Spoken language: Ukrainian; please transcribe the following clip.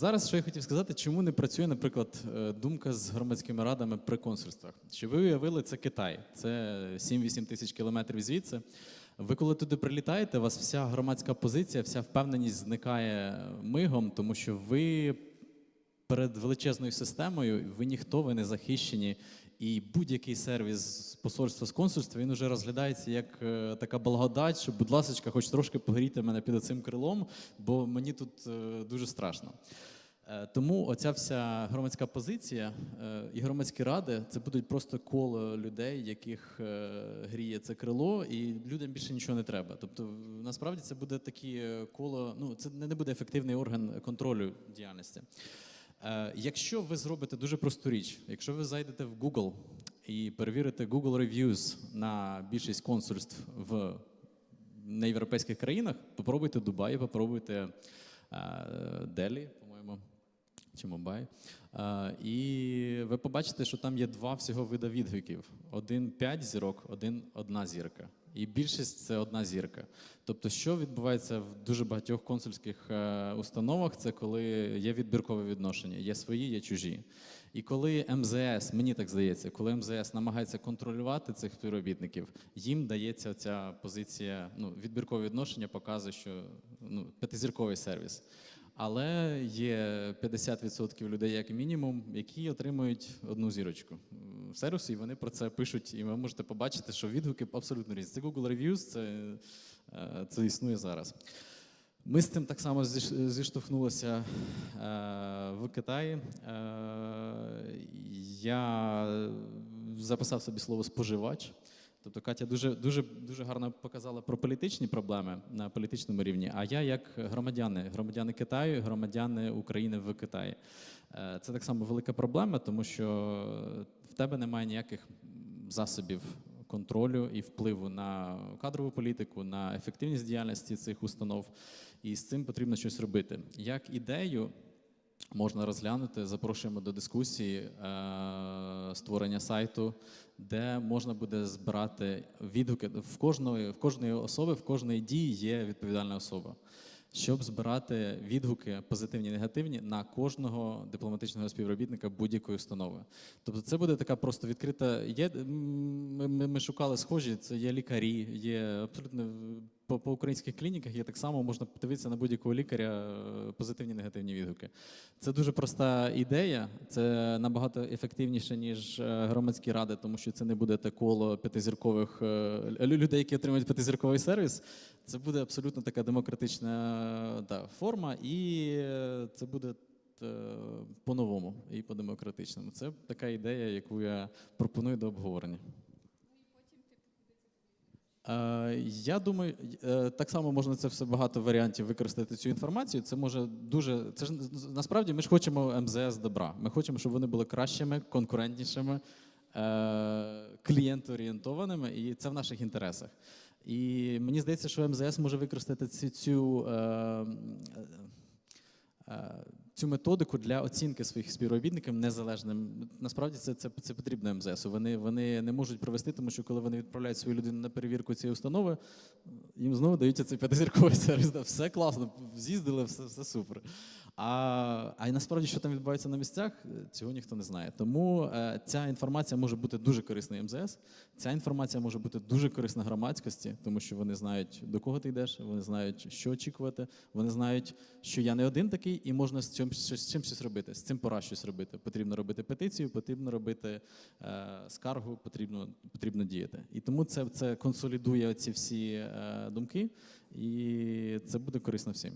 Зараз що я хотів сказати, чому не працює, наприклад, е, думка з громадськими радами при консульствах. Чи ви уявили це Китай? Це 7-8 тисяч кілометрів звідси. Ви коли туди прилітаєте, у вас вся громадська позиція, вся впевненість зникає мигом, тому що ви перед величезною системою, ви ніхто, ви не захищені. І будь-який сервіс з посольства з консульства він вже розглядається як е, така благодать, що, будь ласка, хоч трошки погрійте мене під цим крилом, бо мені тут е, дуже страшно. Е, Тому оця вся громадська позиція е, і громадські ради це будуть просто коло людей, яких е, гріє це крило, і людям більше нічого не треба. Тобто, насправді це буде такі коло. Ну це не буде ефективний орган контролю діяльності. Якщо ви зробите дуже просту річ, якщо ви зайдете в Google і перевірите Google Reviews на більшість консульств в неєвропейських країнах, попробуйте Дубай, попробуйте Делі, по-моєму, чи Мумбай. І ви побачите, що там є два всього вида відгуків: один 5 зірок, один одна зірка. І більшість це одна зірка. Тобто, що відбувається в дуже багатьох консульських е, установах, це коли є відбіркове відношення, є свої, є чужі. І коли МЗС, мені так здається, коли МЗС намагається контролювати цих співробітників, їм дається ця позиція, ну, відбіркове відношення показує, що ну, п'ятизірковий сервіс. Але є 50% людей, як мінімум, які отримують одну зірочку в сервісі, і вони про це пишуть, і ви можете побачити, що відгуки абсолютно різні. Це Google Reviews, це, е, це існує зараз. Ми з цим так само зіштовхнулися е, в Китаї. Е, я записав собі слово споживач. Тобто Катя дуже, дуже, дуже гарно показала про політичні проблеми на політичному рівні. А я як громадяни, громадяни Китаю, громадяни України в Китаї. Е, Це так само велика проблема, тому що в тебе немає ніяких засобів контролю і впливу на кадрову політику, на ефективність діяльності цих установ. І з цим потрібно щось робити. Як ідею можна розглянути, запрошуємо до дискусії е, створення сайту, де можна буде збирати відгуки. В кожної, в кожної особи, в кожної дії є відповідальна особа. Щоб збирати відгуки позитивні і негативні на кожного дипломатичного співробітника будь-якої установи. Тобто це буде така просто відкрита. Є, ми, ми, шукали схожі, це є лікарі, є абсолютно по, по українських клініках є так само, можна подивитися на будь-якого лікаря е, позитивні негативні відгуки. Це дуже проста ідея, це набагато ефективніше, ніж е, громадські ради, тому що це не буде те коло п'ятизіркових е, людей, які отримують п'ятизірковий сервіс. Це буде абсолютно така демократична да, форма, і це буде по-новому і по-демократичному. Це така ідея, яку я пропоную до обговорення. Е, Я думаю, е, так само можна це все багато варіантів використати цю інформацію. Це може дуже. Це ж насправді ми ж хочемо МЗС добра. Ми хочемо, щоб вони були кращими, конкурентнішими, е, клієнтоорієнтованими, і це в наших інтересах. І мені здається, що МЗС може використати цю, цю, цю методику для оцінки своїх співробітників незалежним. Насправді це, це, це потрібно МЗС. Вони, вони не можуть провести, тому що коли вони відправляють свою людину на перевірку цієї установи, їм знову дають цей п'ятизірковий сервіс. Все класно, з'їздили, все, все супер. А, а насправді, що там відбувається на місцях, е, цього ніхто не знає. Тому е, ця інформація може бути дуже корисною МЗС. Ця інформація може бути дуже корисна громадськості, тому що вони знають, до кого ти йдеш, вони знають, що очікувати, вони знають, що я не один такий, і можна з цим з чим щось робити. З цим пора щось робити. Потрібно робити петицію, потрібно робити е, скаргу, потрібно, потрібно діяти. І тому це, це консолідує ці всі е, думки, і це буде корисно всім.